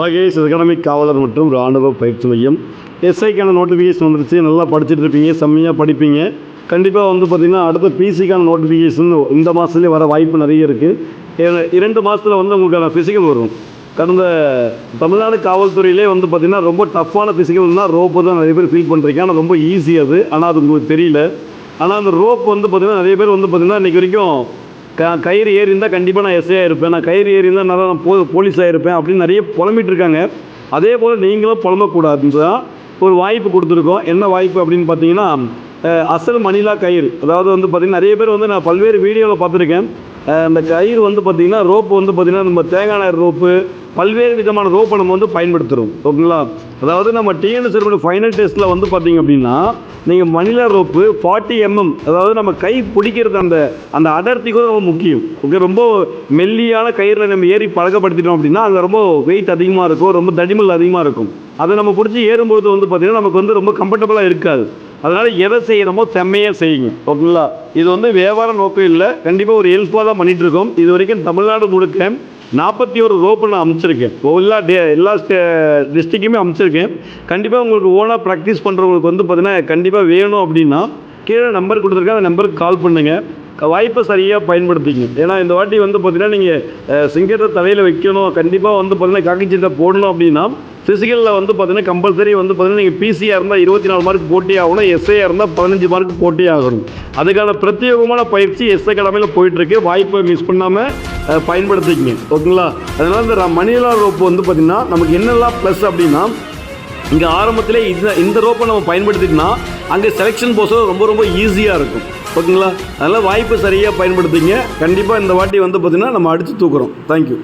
ஹகேஷ் economic காவலர் மற்றும் இராணுவ பயிற்சி மையம். எஸ்ஐக்கான நோட்டிஃபிகேஷன் வந்துருச்சு. நல்லா படிச்சுட்டு இருப்பீங்க. செம்மையாக படிப்பீங்க. கண்டிப்பாக வந்து பார்த்திங்கன்னா அடுத்த பிசிக்கான நோட்டிஃபிகேஷன் இந்த மாதத்துலேயே வர வாய்ப்பு நிறைய இருக்குது இரண்டு மாதத்தில் வந்து உங்களுக்கான ஃபிசிக்கல் வரும். கடந்த தமிழ்நாடு காவல்துறையிலே வந்து பார்த்திங்கன்னா ரொம்ப டஃப்பான ஃபிசிக்கல்னா ரோப்பு தான் நிறைய பேர் ஃபீல் பண்ணுறீங்க ஆனால் ரொம்ப ஈஸி அது. ஆனால் அது உங்களுக்கு தெரியல. ஆனால் அந்த ரோப் வந்து பார்த்திங்கன்னா நிறைய பேர் வந்து பார்த்திங்கன்னா இன்றைக்கி வரைக்கும் கயிறு ஏறி இருந்தால் கண்டிப்பாக நான் எஸ்ஐயாக இருப்பேன் நான் கயிறு ஏறி இருந்தால் நல்லா நான் போ போலீஸாக இருப்பேன் அப்படின்னு நிறைய புலம்பிட்டு இருக்காங்க அதே போல் நீங்களும் புலம்பக்கூடாதுன்னு தான் ஒரு வாய்ப்பு கொடுத்துருக்கோம். என்ன வாய்ப்பு அப்படின்னு பார்த்தீங்கன்னா அசல் மணிலா கயிறு. அதாவது வந்து பார்த்திங்கன்னா நிறைய பேர் வந்து நான் பல்வேறு வீடியோவில் பார்த்துருக்கேன். அந்த கயிறு வந்து பார்த்திங்கன்னா ரோப்பு வந்து பார்த்திங்கன்னா நம்ம தேங்காய் நார் ரோப்பு பல்வேறு விதமான ரோப்பை நம்ம வந்து பயன்படுத்துகிறோம் ஓகேங்களா? அதாவது நம்ம டிஎன்எஸ் ஃபைனல் டெஸ்ட்டில் வந்து பார்த்தீங்க அப்படின்னா நீங்கள் மணிலா ரோப்பு ஃபார்ட்டி எம்எம் அதாவது நம்ம கை பிடிக்கிறது அந்த அந்த அடர்த்தி கூட ரொம்ப முக்கியம். ஓகே ரொம்ப மெல்லியான கயிறில் நம்ம ஏறி பழக்கப்படுத்திட்டோம் அப்படின்னா அங்கே ரொம்ப வெயிட் அதிகமாக இருக்கும் ரொம்ப தடிமல் அதிகமாக இருக்கும். அதை நம்ம பிடிச்சி ஏறும்பொழுது வந்து பார்த்திங்கன்னா நமக்கு வந்து ரொம்ப கம்ஃபர்டபுளாக இருக்காது. அதனால் எதை செய்யணுமோ செம்மையாக செய்யுங்க. ஓகேங்களா? இது வந்து வியாபார நோக்கம் இல்லை. கண்டிப்பாக ஒரு ஹெல்ப்பாக தான் பண்ணிகிட்டு இருக்கோம். இது வரைக்கும் தமிழ்நாடு முழுக்க நாற்பத்தி ஒரு ரோப்பு நான் அமைச்சிருக்கேன். எல்லா டே எல்லா டிஸ்ட்ரிக்ட்டுமே அமைச்சிருக்கேன். கண்டிப்பாக உங்களுக்கு ஓனாக ப்ராக்டிஸ் பண்ணுறவங்களுக்கு வந்து பார்த்தீங்கன்னா கண்டிப்பாக வேணும் அப்படின்னா கீழே நம்பர் கொடுத்துருக்கேன். அந்த நம்பருக்கு கால் பண்ணுங்கள் வாய்ப்பை சரியாக பயன்படுத்திங்க ஏன்னா இந்த வாட்டி வந்து பார்த்திங்கன்னா நீங்கள் சிங்கத்தை தலையில் வைக்கணும். கண்டிப்பாக வந்து பார்த்தீங்கன்னா காக்கி போடணும் அப்படின்னா ஃபிசிக்கலில் வந்து பார்த்தீங்கன்னா கம்பல்சரி வந்து பார்த்தீங்கன்னா நீங்கள் பிசியாக இருந்தால் இருபத்தி நாலு மார்க் போட்டி ஆகணும். எஸ்ஏயாக இருந்தால் பதினஞ்சு மார்க் போட்டி ஆகணும். அதுக்கான பிரத்யேகமான பயிற்சி எஸ்ஏ கடமையில் போயிட்டுருக்கு வாய்ப்பை மிஸ் பண்ணாமல் பயன்படுத்திக்கங்க ஓகேங்களா? அதனால் இந்த ர- மணிலா ரோப்பு வந்து பார்த்திங்கன்னா நமக்கு என்னெல்லாம் ப்ளஸ் அப்படின்னா இங்கே ஆரம்பத்திலே இந்த இந்த ரோப்பை நம்ம பயன்படுத்திட்டோம்னா அங்கே செலெக்ஷன் போஸ்ட் ரொம்ப ரொம்ப ஈஸியாக இருக்கும். ஓகேங்களா? அதனால் வாய்ப்பு சரியாக பயன்படுத்திங்க கண்டிப்பாக இந்த வாட்டி வந்து பார்த்திங்கன்னா நம்ம அடித்து தூக்குறோம். தேங்க்யூ